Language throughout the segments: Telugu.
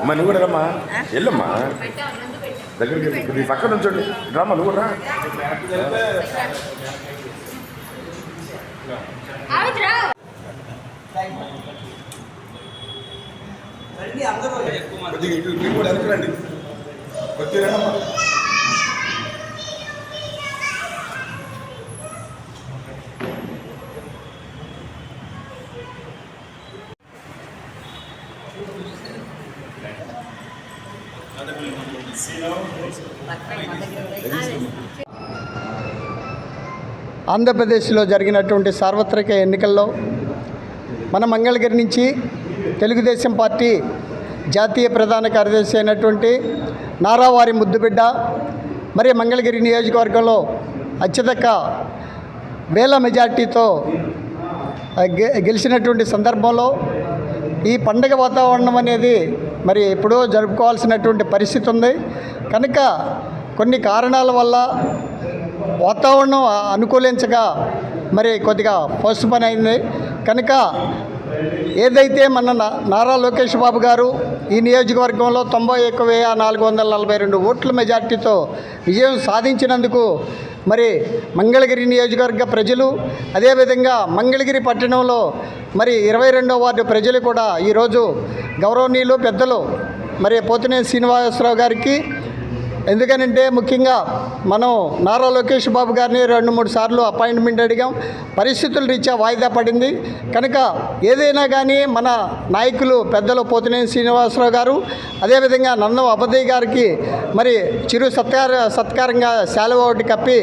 అమ్మా నువ్వు కూడా రమ్మా. వెళ్ళమ్మా దగ్గరికి నీ పక్కన ఉంచండి రామ్మా నువ్వు కూడా రా. కూడా ఆంధ్రప్రదేశ్లో జరిగినటువంటి సార్వత్రిక ఎన్నికల్లో మన మంగళగిరి నుంచి తెలుగుదేశం పార్టీ జాతీయ ప్రధాన కార్యదర్శి అయినటువంటి నారావారి ముద్దుబిడ్డ మరి మంగళగిరి నియోజకవర్గంలో అత్యధిక వేల మెజార్టీతో గె- గెలిచినటువంటి సందర్భంలో ఈ పండగ వాతావరణం అనేది మరి ఎప్పుడో జరుపుకోవాల్సినటువంటి పరిస్థితి ఉంది. కనుక కొన్ని కారణాల వల్ల వాతావరణం అనుకూలించగా మరి కొద్దిగా పోస్ట్ పని అయింది. కనుక ఏదైతే మన నారా లోకేష్ బాబు గారు ఈ నియోజకవర్గంలో తొంభై ఒక్క వెయ్యి నాలుగు వందల నలభై రెండు ఓట్ల మెజార్టీతో విజయం సాధించినందుకు మరి మంగళగిరి నియోజకవర్గ ప్రజలు అదేవిధంగా మంగళగిరి పట్టణంలో మరి ఇరవై రెండో వార్డు ప్రజలు కూడా ఈరోజు గౌరవనీయులు పెద్దలు మరి పోతినే శ్రీనివాసరావు గారికి ఎందుకనంటే ముఖ్యంగా మనం నారా లోకేష్ బాబు గారిని రెండు మూడు సార్లు అపాయింట్మెంట్ అడిగాం. పరిస్థితుల రీత్యా వాయిదా పడింది. కనుక ఏదైనా కానీ మన నాయకులు పెద్దలు పోతినేని శ్రీనివాసరావు గారు అదేవిధంగా నందం అబదయ్య గారికి మరి చిరు సత్కార సత్కారంగా శాలువ ఒకటి కప్పి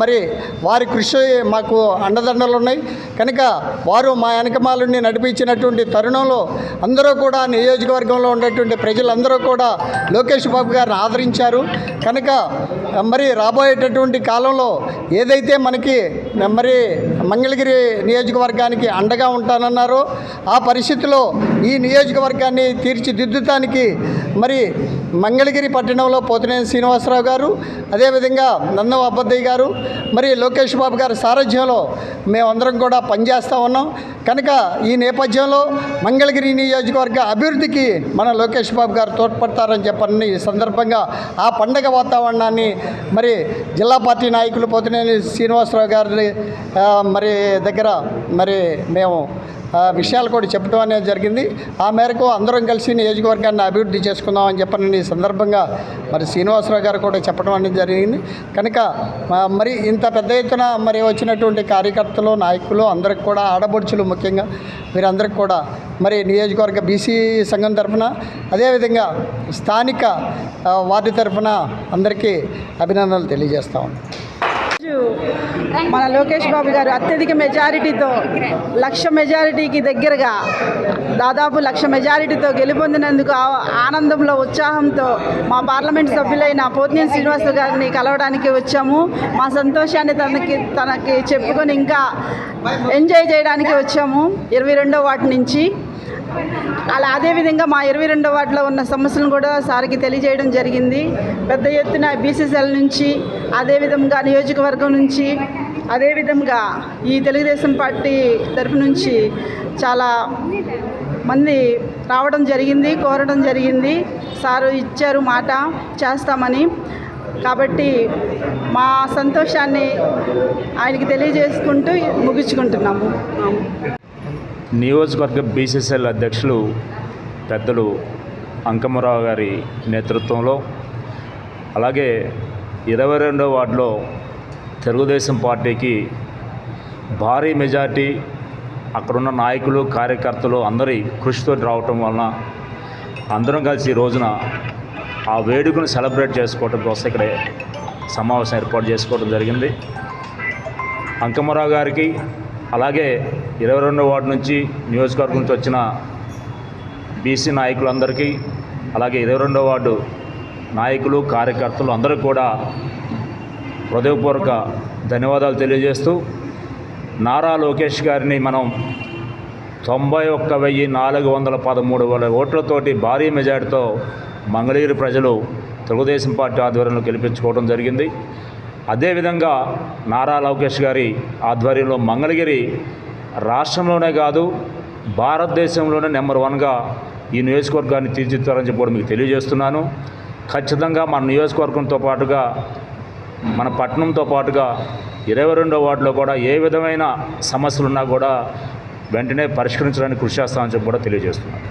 మరి వారి కృషి మాకు అండదండలు ఉన్నాయి. కనుక వారు మా వెనకమాలని నడిపించినటువంటి తరుణంలో అందరూ కూడా నియోజకవర్గంలో ఉన్నటువంటి ప్రజలందరూ కూడా లోకేష్ బాబు గారిని ఆదరించారు. కనుక మరి రాబోయేటటువంటి కాలంలో ఏదైతే మనకి మరి మంగళగిరి నియోజకవర్గానికి అండగా ఉంటానన్నారో ఆ పరిస్థితిలో ఈ నియోజకవర్గాన్ని తీర్చిదిద్దుతానికి మరి మంగళగిరి పట్టణంలో పోతినేని శ్రీనివాసరావు గారు అదేవిధంగా నన్న అబ్బద్దయ్య గారు మరి లోకేష్ బాబు గారి సారథ్యంలో మేమందరం కూడా పనిచేస్తూ ఉన్నాం. కనుక ఈ నేపథ్యంలో మంగళగిరి నియోజకవర్గ అభివృద్ధికి మన లోకేష్ బాబు గారు తోడ్పడతారని చెప్పని ఈ సందర్భంగా ఆ పండగ వాతావరణాన్ని మరి జిల్లా పార్టీ నాయకులు పోతినేని శ్రీనివాసరావు గారి మరి దగ్గర మరి మేము విషయాలు కూడా చెప్పడం అనేది జరిగింది. ఆ మేరకు అందరం కలిసి నియోజకవర్గాన్ని అభివృద్ధి చేసుకుందాం అని చెప్పని ఈ సందర్భంగా మరి శ్రీనివాసరావు గారు కూడా చెప్పడం అనేది జరిగింది. కనుక మరి ఇంత పెద్ద ఎత్తున మరి వచ్చినటువంటి కార్యకర్తలు నాయకులు అందరికి కూడా ఆడబడుచులు ముఖ్యంగా వీరందరికీ కూడా మరి నియోజకవర్గ బీసీ సంఘం తరఫున అదేవిధంగా స్థానిక వార్డు తరఫున అందరికీ అభినందనలు తెలియజేస్తా ఉన్నాం. మన లోకేష్ బాబు గారు అత్యధిక మెజారిటీతో లక్ష మెజారిటీకి దగ్గరగా దాదాపు లక్ష మెజారిటీతో గెలుపొందినందుకు ఆనందంలో ఉత్సాహంతో మా పార్లమెంట్ సభ్యులైన పోతినేని శ్రీనివాస గారిని కలవడానికి వచ్చాము. మా సంతోషాన్ని తనకి తనకి చెప్పుకొని ఇంకా ఎంజాయ్ చేయడానికి వచ్చాము. ఇరవై రెండో వాటి నుంచి. అలా అదేవిధంగా మా ఇరవై రెండో వార్డులో ఉన్న సమస్యలను కూడా సార్కి తెలియజేయడం జరిగింది. పెద్ద ఎత్తున బీసీసీఎల్ నుంచి అదేవిధంగా నియోజకవర్గం నుంచి అదేవిధంగా ఈ తెలుగుదేశం పార్టీ తరఫు నుంచి చాలా మంది రావడం జరిగింది కోరడం జరిగింది. సారు ఇచ్చారు మాట చేస్తామని. కాబట్టి మా సంతోషాన్ని ఆయనకి తెలియజేసుకుంటూ ముగించుకుంటున్నాము. నియోజకవర్గ బీసీసీఎల్ అధ్యక్షులు పెద్దలు అంకమరావు గారి నేతృత్వంలో అలాగే ఇరవై రెండో వార్డులో తెలుగుదేశం పార్టీకి భారీ మెజార్టీ అక్కడున్న నాయకులు కార్యకర్తలు అందరి కృషితో రావటం వలన అందరం కలిసి ఈ రోజున ఆ వేడుకను సెలబ్రేట్ చేసుకోవడం కోసం ఇక్కడ సమావేశం ఏర్పాటు చేసుకోవడం జరిగింది. అంకమరావు గారికి అలాగే ఇరవై రెండో వార్డు నుంచి నియోజకవర్గం నుంచి వచ్చిన బీసీ నాయకులందరికీ అలాగే ఇరవై రెండో వార్డు నాయకులు కార్యకర్తలు అందరూ కూడా హృదయపూర్వక ధన్యవాదాలు తెలియజేస్తూ నారా లోకేష్ గారిని మనం తొంభై ఒక్క వెయ్యి నాలుగు వందల పదమూడు వేల ఓట్లతోటి భారీ మెజార్టీతో మంగళగిరి ప్రజలు తెలుగుదేశం పార్టీ ఆధ్వర్యంలో గెలిపించుకోవడం జరిగింది. అదేవిధంగా నారా లోకేష్ గారి ఆధ్వర్యంలో మంగళగిరి రాష్ట్రంలోనే కాదు భారతదేశంలోనే నెంబర్ వన్గా ఈ నియోజకవర్గాన్ని తీర్చిదిద్దాలని చెప్పి కూడా మీకు తెలియజేస్తున్నాను. ఖచ్చితంగా మన నియోజకవర్గంతో పాటుగా మన పట్టణంతో పాటుగా ఇరవై రెండో వార్డులో కూడా ఏ విధమైన సమస్యలు ఉన్నా కూడా వెంటనే పరిష్కరించడానికి కృషి చేస్తామని చెప్పి కూడా తెలియజేస్తున్నాను.